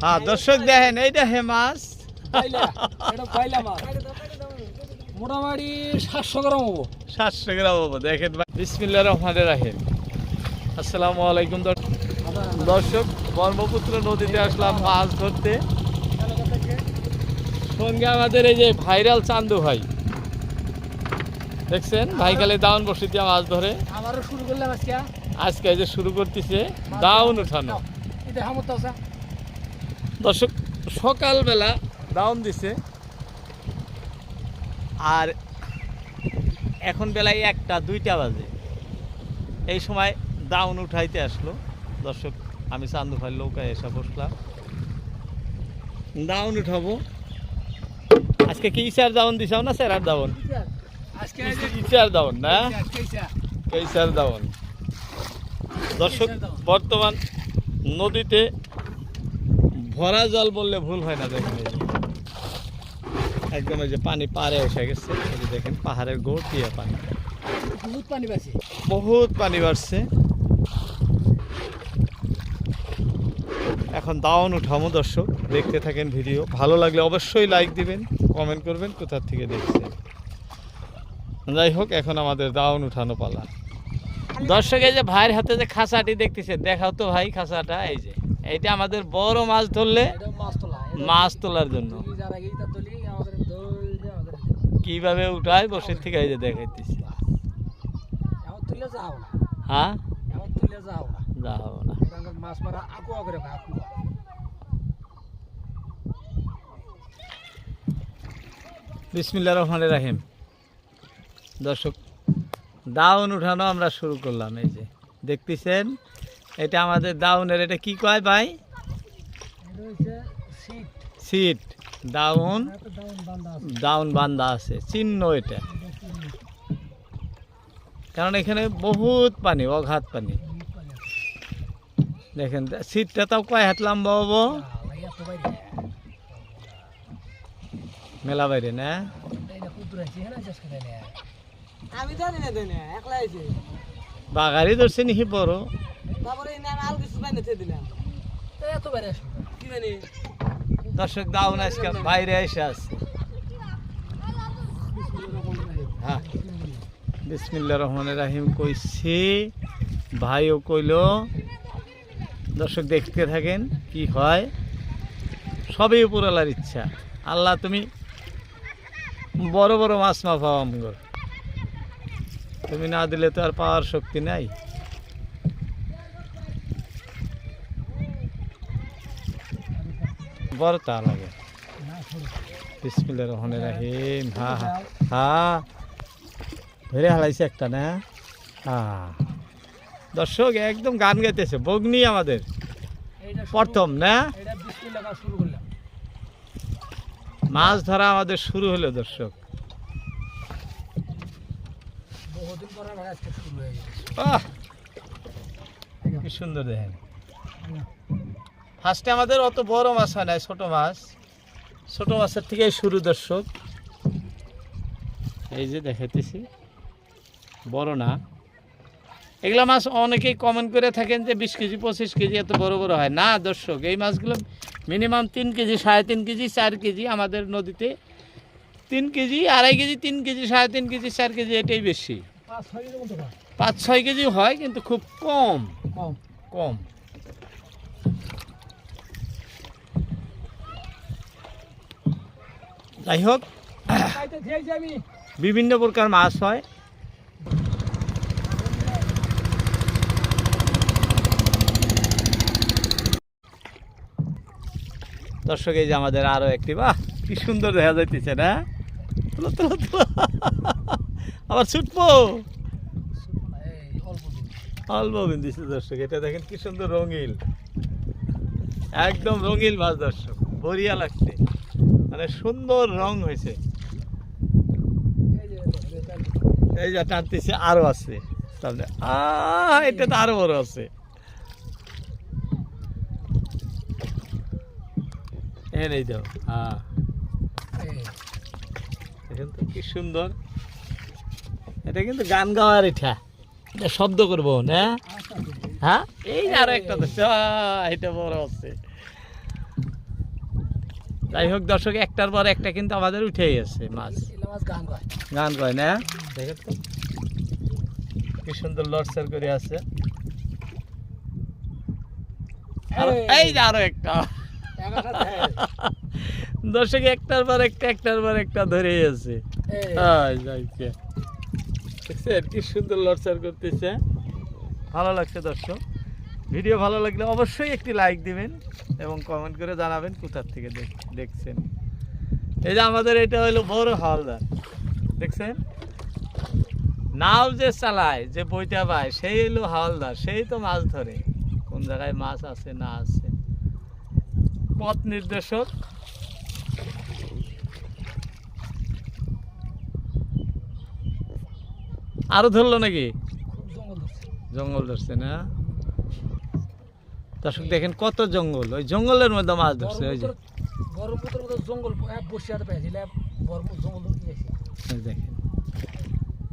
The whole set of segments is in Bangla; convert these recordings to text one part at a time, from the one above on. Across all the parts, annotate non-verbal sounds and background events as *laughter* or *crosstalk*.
হ্যাঁ দর্শক দেখেন এইটা হে মাছ। মোটামুটি সাতশো গ্রাম হব। সাতশো গ্রাম হব দেখেন বিসমিল্লা রহমানের রাহিম। আসসালামু আলাইকুম দর- দর্শক ব্রহ্মপুত্র নদীতে আসলাম মাছ ধরতে। সঙ্গে আমাদের এই যে ভাইরাল চান্দু ভাই। দেখছেন? ভাই খালি দাউন বসিতে মাছ ধরে। আমারও শুরু করলাম আজকে। আজকে যে শুরু করতেছে দাউন উঠানো। এটা হামত আছে দর্শক সকালবেলা ডাউন দিছে। আর এখন বেলায় একটা দুইটা বাজে। এই সময় দাউন উঠাইতে আসলো। দর্শক আমি চান্দু ভাই নৌকায় এসে বসলাম। দাউন উঠাবো। আজকে কি ইচার দাউন দিছাও না স্যার আর এই যে ইচার না? কেইসা, কেসার ডাউন দর্শক বর্তমান নদীতে ভরা জল বললে ভুল হয় না দেখেন এই একদম এই যে পানি পারে এসে গেছে। এই যে দেখেন পাহাড়ের গোড় দিয়ে পানি। বহুত পানি পাইছে বহুত পানি বাড়ছে। এখন দাওয়ান উঠামো দর্শক। দেখতে থাকেন ভিডিও। ভালো লাগলে অবশ্যই লাইক দিবেন কমেন্ট করবেন কোথার থেকে দেখছেন। যাই হোক এখন আমাদের দাওয়ান উঠানো পালা। দর্শক এই যে ভাইয়ের হাতে যে খাঁচাটি দেখতেছে দেখাও তো ভাই খাঁচাটা এই যে। এইটা আমাদের বড় মাছ ধরলে মাছ তোলা মাছ তোলার জন্য। কীভাবে উঠায় বসে থেকে এই যে দেখাইতেছি। হ্যাঁ? এমন তুলে যাও না। যা হবে না। মাছ মারা আকুয়া করে আকুয়া। বিসমিল্লা রহমান রাহিম। দর্শক দাউন উঠানো আমরা শুরু করলাম এই যে। দেখতেছেন এটা আমাদের দাউনের, এটা কি কয় ভাই? সিট। দাউন? দাউন বান্দা আছে, চিহ্ন এটা। কারণ এখানে বহুত পানি, অঘাত পানি। দেখেন, সিটটা তাও কয় হাত লম্বা হব? মেলা বাইরে না? বাগারি ধরছে নিহি বড়? তারপরে এনে আমি আলু কিছু বাইনে থে দিলাম এত বাইরে কি জানি দর্শক দাউন আজকে বাইরে এসে আছে। হ্যাঁ। বিসমিল্লা রহমান রাহিম কইছি ভাইও কইল দর্শক দেখতে থাকেন কি হয় সবই উপরালার ইচ্ছা। আল্লাহ তুমি বড় বড় মাছ মা পাও আমগর তুমি না দিলে তো আর পাওয়ার শক্তি নাই। বড় তা লাগে। বিসমিল্লা রহমান রাহিম। হা হা হা। ধরে হালাইছে একটা না? হ্যাঁ দর্শক, একদম গান গাইতেছে, বগ্নি আমাদের। প্রথম না? মাছ ধরা আমাদের শুরু হলো, দর্শক। কি সুন্দর দেখেন। ফার্স্টে আমাদের অত বড় মাছ হয় না ছোট মাছ। ছোট মাছের থেকে শুরু দর্শক। এই যে দেখাইতেছি। বড় না। এগুলা মাছ অনেকেই কমেন্ট করে থাকেন যে বিশ কেজি পঁচিশ কেজি এত বড় বড় হয়। না দর্শক এই মাছগুলো মিনিমাম তিন কেজি সাড়ে তিন কেজি চার কেজি আমাদের নদীতে তিন কেজি আড়াই কেজি তিন কেজি সাড়ে তিন কেজি চার কেজি এটাই বেশি। পাঁচ ছয় কেজি হয় কিন্তু খুব কম। কম। কম। যাই হোক বিভিন্ন প্রকার মাছ হয়। দর্শক এই যে আমাদের আরও একটি বাহ কি সুন্দর দেখা যাইতেছে না? তুলো, তুলো, তুলো। আবার ছুটবো? অল্প বিন্দিছে দর্শক এটা দেখেন কি সুন্দর রঙিল। একদম রঙিল মাছ দর্শক বরিয়া লাগছে। মানে সুন্দর রং হয়েছে। এই যে এই টানতেছে, আরও আছে। সামনে এটা তো আরও বড় আছে। এ নেই দাও হ্যাঁ তো কি সুন্দর। এটা কিন্তু গান গাওয়ার এটা শব্দ করব, না? হ্যাঁ? এই আরও একটা এটা বড় আছে। যাই হোক দর্শক একটার পর একটা কিন্তু আমাদের উঠেই আছে মাছ। গান কয় গান না? দেখেন তো কি সুন্দর লড়সার করে আছে। এই! যে আরও একটা। দর্শক একটার পর একটা একটার পর একটা ধরেই আছে দেখছেন কি সুন্দর লড়চার করতেছে। ভালো লাগছে দর্শক। ভিডিও ভালো লাগলে অবশ্যই একটি লাইক দিবেন এবং কমেন্ট করে জানাবেন কোথার থেকে দেখ- দেখছেন। এই যে আমাদের এটা হলো বড় হালদার। দেখছেন? নাও যে চালায় যে বইটা পায় সেই হলো হাওলদার সেই তো মাছ ধরে। কোন জায়গায় মাছ আছে না আছে। পথ নির্দেশক। আরও ধরলো নাকি। জঙ্গল ধরছে না? দর্শক দেখেন কত জঙ্গল। ওই জঙ্গলের মধ্যে মাছ ধরছে ওই যে। জঙ্গল দেখেন।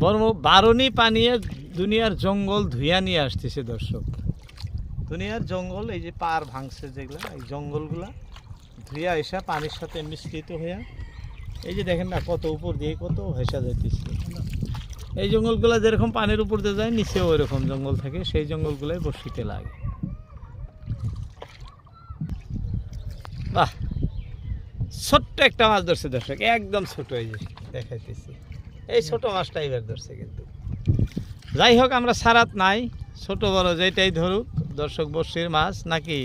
বর্ম বারণী পানিয়ে দুনিয়ার জঙ্গল ধুইয়া নিয়ে আসতেছে দর্শক। দুনিয়ার জঙ্গল এই যে পার ভাঙছে যেগুলো এই জঙ্গলগুলা ধুইয়া এসা পানির সাথে মিশ্রিত হইয়া এই যে দেখেন না কত উপর দিয়ে কত ভেসা যাইতেছে। এই জঙ্গলগুলা যেরকম পানির উপর দিয়ে যায় নিচেও ওই রকম জঙ্গল থাকে সেই জঙ্গলগুলাই বসিতে লাগে বাহ ছোট্ট একটা মাছ ধরছে দর্শক একদম ছোট এই যে দেখাইতেছি। এই ছোট মাছটা এবার ধরছে কিন্তু। যাই হোক আমরা সারাত নাই ছোট বড় যেটাই ধরুক দর্শক বর্ষির মাছ নাকি?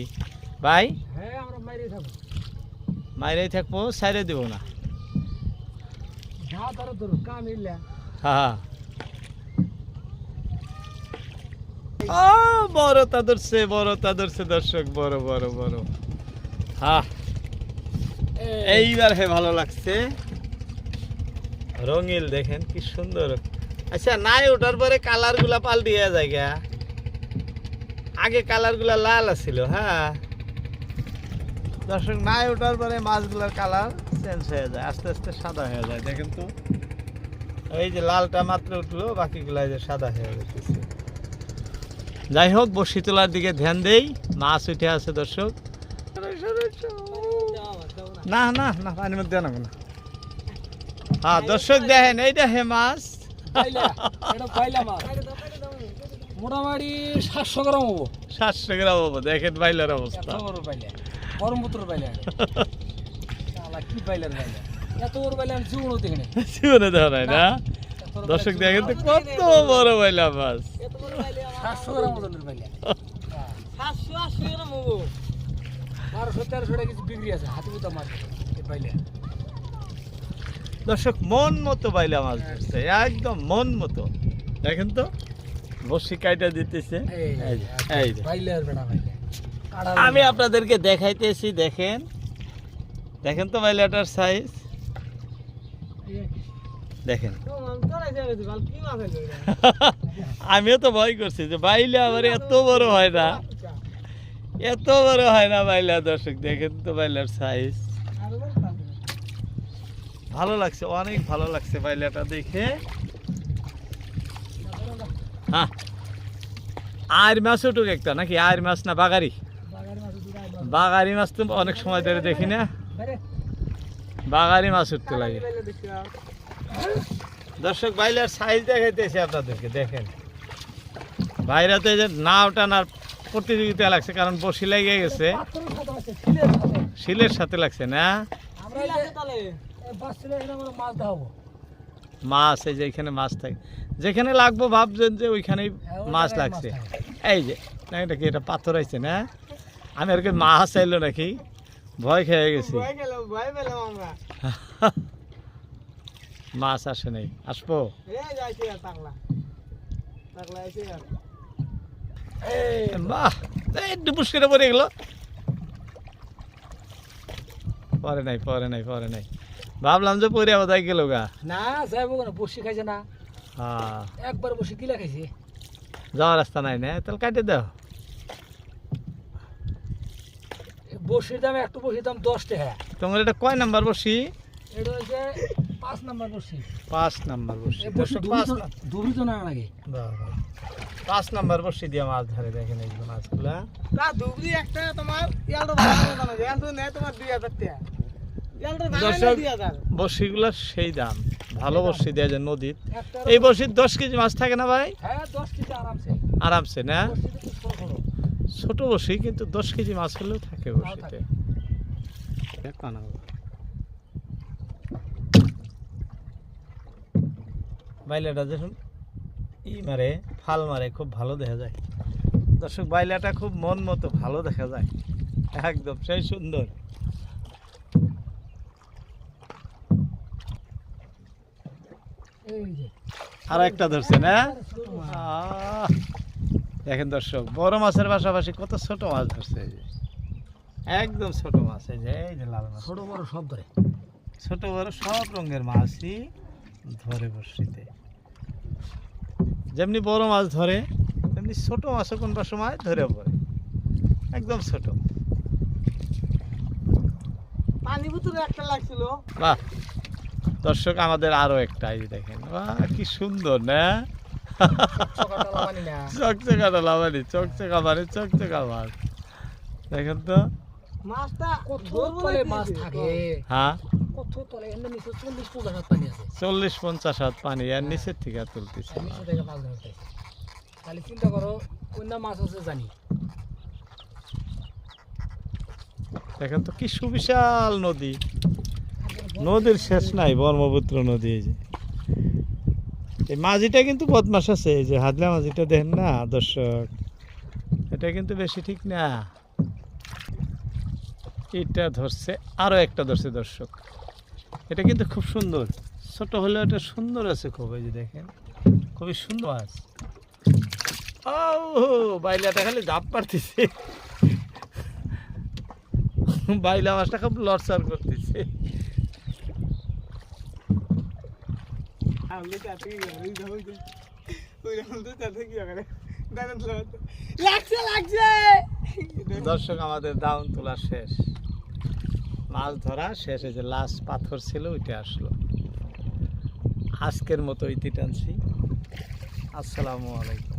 ভাই? হ্যাঁ আমরা মাইরে থাকব। মাইরাই থাকব সাইরে দিব না। যা ধরো ধরো কাম ইল্লা হ্যাঁ ও বড়টা ধরছে ধরছে দর্শক বড় বড় বড়। হ্যাঁ এইবার হে ভালো লাগছে। রঙিল দেখেন কি সুন্দর। আচ্ছা নাই ওঠার পরে কালারগুলা পাল্টিয়ে যায় গা। আগে কালারগুলা লাল আছিল হ্যাঁ। দর্শক, নাই ওঠার পরে মাছগুলোর কালার চেঞ্জ হয়ে যায়, আস্তে আস্তে সাদা হয়ে যায়। দেখেন তো, এই যে লালটা মাত্র উঠল, বাকিগুলা যে সাদা হয়ে যেতেছে যাই হোক বসি তোলার দিকে ধ্যান দেই, মাছ উঠে আছে দর্শক। না না না পানির মধ্যে আনব না। হ্যাঁ দর্শক দেখেন এইটা হে মাছ। মোটামুটি সাতশো গ্রাম হব। সাতশো গ্রাম হব দেখেন বাইলের অবস্থা। কি এত বড় আমি জীবনও দেখিনি জীবনে নাই না? দর্শক দেখেন তো কত বড় বাইলা মাছ। সাতশো গ্রাম ওজনের পাইলা। *laughs* সাতশো আশি গ্রাম হব। বারোশো তেরোশো টাকা কিছু বিক্রি আছে হাতে বুতা মাছ এই দর্শক মন মতো বাইলা মাছ ধরছে একদম মন মতো। দেখেন তো বসি কাইটা দিতেছে। আমি আপনাদেরকে দেখাইতেছি দেখেন। দেখেন তো বাইলাটার সাইজ দেখেন। *laughs* আমিও তো ভয় করছি যে বাইলে আবার এত বড় হয় না। এত বড় হয় না বাইলা দর্শক, দেখেন তো বাইলার সাইজ ভালো লাগছে, অনেক ভালো লাগছে বাইলাটা দেখে। হ্যাঁ। আর মাছ উঠুক একটা, নাকি আর মাছ না বাগারি? বাগারি মাছ তো অনেক সময় ধরে দেখি না। বাগারি মাছ উঠতে লাগে। দর্শক, বাইলার সাইজ দেখাইতেছি আপনাদেরকে, দেখেন। বাইরে তো এই যে নাও টানার প্রতিযোগিতা লাগছে কারণ বসি লেগে গেছে। শিলের সাথে লাগছে না? মাছ এই যে এখানে মাছ থাকে। যেখানে লাগবো ভাবছেন যে ওইখানেই মাছ লাগছে। এই যে এটা কি এটা পাথর আছে না? আমি আর কি মাছ চাইলো নাকি? ভয় খেয়ে গেছি। মাছ আসে নাই। আসব? বাহ এই ডুবুস করে পড়ে গেল। পরে নাই পরে নাই পরে নাই। ভাবলাম যে পরে আবার গেল গা। না যাইবো কেন? বসি খাইছে না। হ্যাঁ। একবার বসি কিলা খাইছে। যাওয়ার রাস্তা নাই না? তাহলে কাটে দাও। বসির দাম একটু বসির দাম দশ টাকা। তোমার এটা কয় নাম্বার বসি এটা হচ্ছে পাঁচ নাম্বার বসি পাঁচ নাম্বার বসি পাঁচ তো না লাগে। পাঁচ নাম্বার বসি দিয়ে মাছ ধরে দেখেন এই যে মাছগুলা। দর্শক বড়শিগুলোর সেই দাম ভালো বড়শি দেওয়া যায় নদীর। এই বড়শির দশ কেজি মাছ থাকে না ভাই? হ্যাঁ আরামসে। আরামসে না? ছোট বড়শি কিন্তু দশ কেজি মাছ হলেও থাকে বড়শিতে। থাকে। বাইলাটা দেখুন। ই মারে ফাল মারে খুব ভালো দেখা যায়। দর্শক বাইলাটা খুব মন মতো ভালো দেখা যায়। একদম সেই সুন্দর। আর একটা ধরছে না? ছোট মাছ। আহ, দেখেন দর্শক বড় মাছের পাশাপাশি কত ছোট মাছ ধরছে যে। একদম ছোট মাছ এই যে এই যে লাল মাছ। ছোট বড় সব ধরে। ছোট বড় সব রঙের মাছই ধরে বর্ষিতে যেমনি বড় মাছ ধরে তেমনি ছোট মাছও কোনটা সময় ধরে পড়ে। একদম ছোট। পানি বোতলে একটা লাগছিল। বাহ! দর্শক আমাদের আরও একটা এই দেখেন। বাহ কি সুন্দর না? চকচকা লাভানি চকচকা মানে চকচকা মাছ। দেখেন তো? মাছটা কত মাছ থাকে? হ্যাঁ? চল্লিশ পঞ্চাশ হাত পানি আর নিচের থেকে তুলতেছে দেখেন তো কি সুবিশাল নদী। নদীর শেষ নাই, ব্রহ্মপুত্র নদী এই যে। এই মাঝিটা কিন্তু বদমাস আছে, এই যে হাজলা মাঝিটা দেখেন না দর্শক। এটা কিন্তু বেশি ঠিক না। এটা ধরছে, আরও একটা ধরছে দর্শক। এটা কিন্তু খুব সুন্দর। ছোট হলেও এটা সুন্দর আছে খুব এই যে দেখেন। খুবই সুন্দর মাছ ও বাইলাটা খালি জাপ পারতেছে বাইলা মাছটা খুব লড়চড় করতেছে। দর্শক আমাদের দাউন তোলা শেষ। মাছ ধরা শেষে যে লাশ পাথর ছিল, ওইটা আসলো। আজকের মতো ইতি টানছি আসসালামু আলাইকুম।